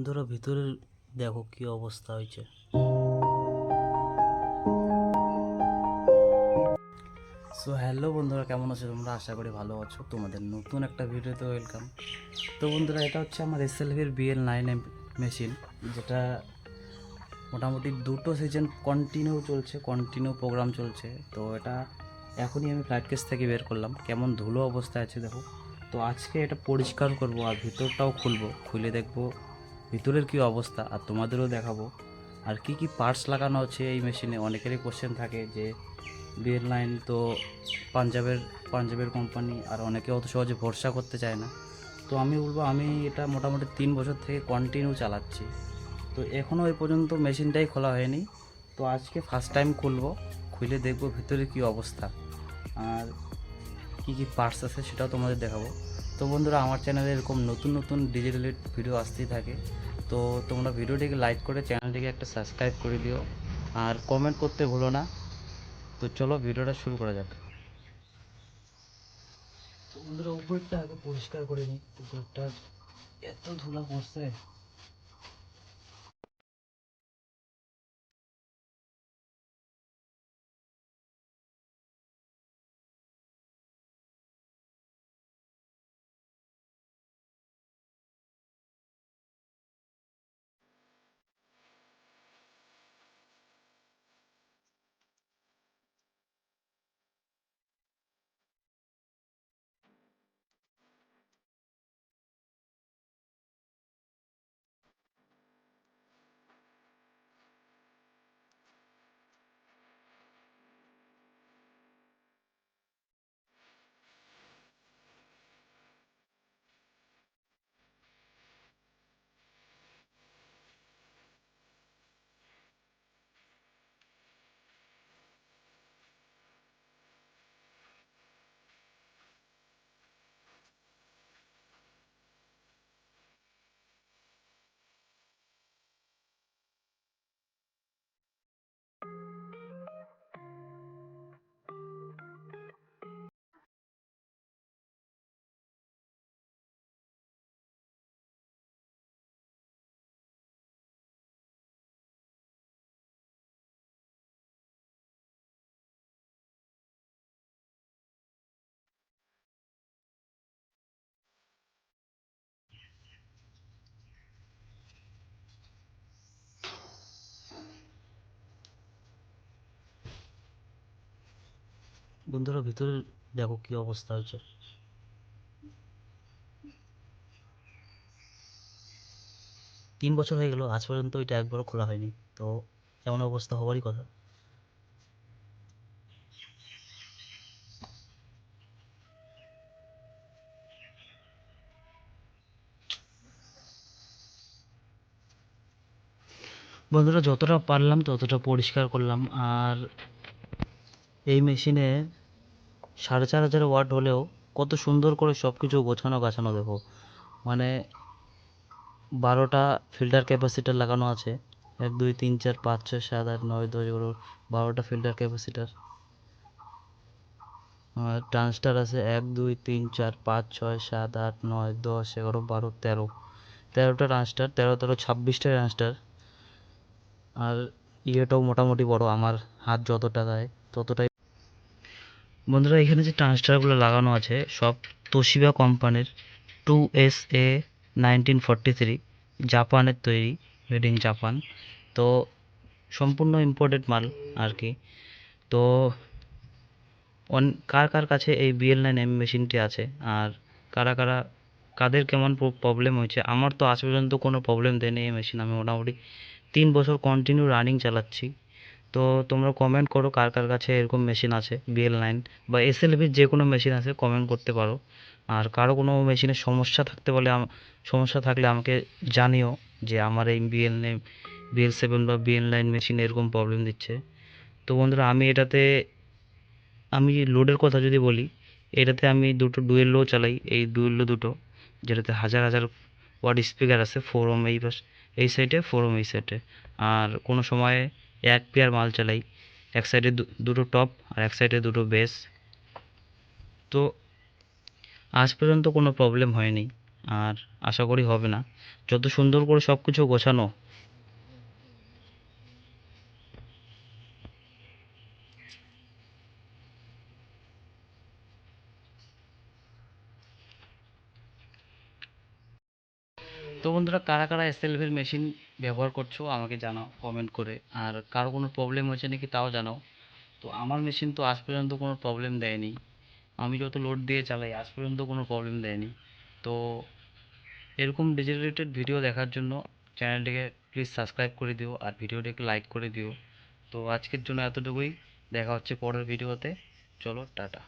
বন্ধুরা, ভিতরে দেখো কি অবস্থা হয়েছে। সো হ্যালো বন্ধুরা, কেমন আছো তোমরা? আশা করি ভালো আছো। তোমাদের নতুন একটা ভিডিওতে ওয়েলকাম তো বন্ধুরা, এটা হচ্ছে আমার এসএলভির বিএল নাইন এম মেশিন যেটা মোটামুটি দুটো সিজন কন্টিনিউ চলছে কন্টিনিউ প্রোগ্রাম চলছে। তো এটা এখনই আমি ফ্লাইট কেস থেকে বের করলাম। কেমন ধুলো অবস্থায় আছে দেখো। তো আজকে এটা পরিষ্কার করব আর ভিতরটাও খুলবো, খুলে দেখব ভিতরের কি অবস্থা? আর তোমাদেরও দেখাবো। আর কি কি পার্টস লাগানো আছে এই মেশিনে অনেকেরই কোশ্চেন থাকে যে বিএল লাইন তো পাঞ্জাবের পাঞ্জাবের কোম্পানি আর অনেকে অত সহজে ভরসা করতে চায় না। তো আমি বলব, আমি এটা মোটামুটি তিন বছর থেকে কন্টিনিউ চালাচ্ছি। তো এখনও এই পর্যন্ত মেশিনটাই খোলা হয়নি। তো আজকে ফার্স্ট টাইম খুলবো। খুলে দেখব ভিতরে কি অবস্থা। আর কী কী পার্টস আছে সেটাও তোমাদের দেখাবো। তো বন্ধুরা, আমার চ্যানেলে এরকম নতুন নতুন ডিজিটাল ভিডিও আসতেই থাকে। তো তোমরা ভিডিওটিকে লাইক করে চ্যানেলটিকে একটা সাবস্ক্রাইব করে দিও। আর কমেন্ট করতে ভুলো না। তো চলো ভিডিওটা শুরু করা যাক। তো বন্ধুরা, উপরটা আগে পরিষ্কার করে নিই। উপরটা এত ধুলা পড়ছে। বন্ধুরা, ভিতরে দেখো কি অবস্থা হয়েছে তিন বছর হয়ে গেল, আজ পর্যন্ত ওইটা একবারও খোলা হয়নি। তো এমন অবস্থা হওয়ারই কথা। বন্ধুরা, যতটা পারলাম ততটা পরিষ্কার করলাম। আর এই মেশিনে সাড়ে চার হাজার ওয়াট হলেও কত সুন্দর করে সব কিছু গোছানো গাছানো দেখো। মানে বারোটা ফিল্টার ক্যাপাসিটার লাগানো আছে। এক, দুই, তিন, চার, পাঁচ, ছয়, সাত, আট, নয়, দশ, এগারো, বারোটা ফিল্টার ক্যাপাসিটার ট্রান্সটার আছে এক, দুই, তিন, চার, পাঁচ, ছয়, সাত, আট, নয়, দশ, এগারো, বারো, তেরো। তেরোটা ট্রান্সটার তেরো তেরো, ছাব্বিশটা ট্রান্সটার আর ইয়েটাও মোটামুটি বড়, আমার হাত যতটা দেয় ততটাই বন্ধুরা, এখানে যে ট্রান্সটারগুলো লাগানো আছে, সব তোশিবা কোম্পানির two S A nineteen forty three জাপানের তৈরি, মেড ইন জাপান। তো সম্পূর্ণ ইম্পোর্টেড মাল আর কি। তো অন, কার কার কাছে এই বিএল নাইন এম মেশিনটি আছে আর কারা কারা, কাদের কেমন প্রবলেম হয়েছে? আমার তো আজ পর্যন্ত কোনো প্রবলেম দেয়নি এই মেশিন আমি মোটামুটি তিন বছর কন্টিনিউ রানিং চালাচ্ছি। তো তোমরা কমেন্ট করো কার কার কাছে এরকম মেশিন আছে বিএল নাইন বা এসএলভির যে কোনো মেশিন আছে কমেন্ট করতে পারো। আর কারও কোনো মেশিনের সমস্যা থাকতে বলে সমস্যা থাকলে আমাকে জানিও যে আমার এই বিএল নাইন বিএল সেভেন বা বিএল নাইন মেশিন এরকম প্রবলেম দিচ্ছে। তো বন্ধুরা, আমি এটাতে, আমি লোডের কথা যদি বলি, এটাতে আমি দুটো ডুয়েল লো চালাই, এই ডুয়েল লো দুটো, যেটাতে হাজার হাজার ওয়াট স্পিকার আছে ফোর ওম এই পাশ, এই সাইডে ফোর ওম এই সাইডে আর কোনো সময় এক পেয়ার মাল চালাই। এক সাইডে দুটো টপ আর এক সাইডে দুটো বেস তো আজ পর্যন্ত কোনো প্রবলেম হয়নি, আর আশা করি হবে না। যত সুন্দর করে সব কিছু গোছানো। তো বন্ধুরা, কারা কারা এসএলভির মেশিন ব্যবহার করছ, আমাকে জানাও কমেন্ট করে। আর কারও কোনো প্রবলেম হয়েছে নাকি তাও জানাও। তো আমার মেশিন তো আজ পর্যন্ত কোনো প্রবলেম দেয়নি। আমি যত লোড দিয়ে চালাই, আজ পর্যন্ত কোনো প্রবলেম দেয়নি। তো এরকম ডিজিটাল ভিডিও দেখার জন্য চ্যানেলটিকে প্লিজ সাবস্ক্রাইব করে দিও আর ভিডিওটিকে লাইক করে দিও। তো আজকের জন্য এতটুকুই। দেখা হচ্ছে পরের ভিডিওতে চলো, টাটা।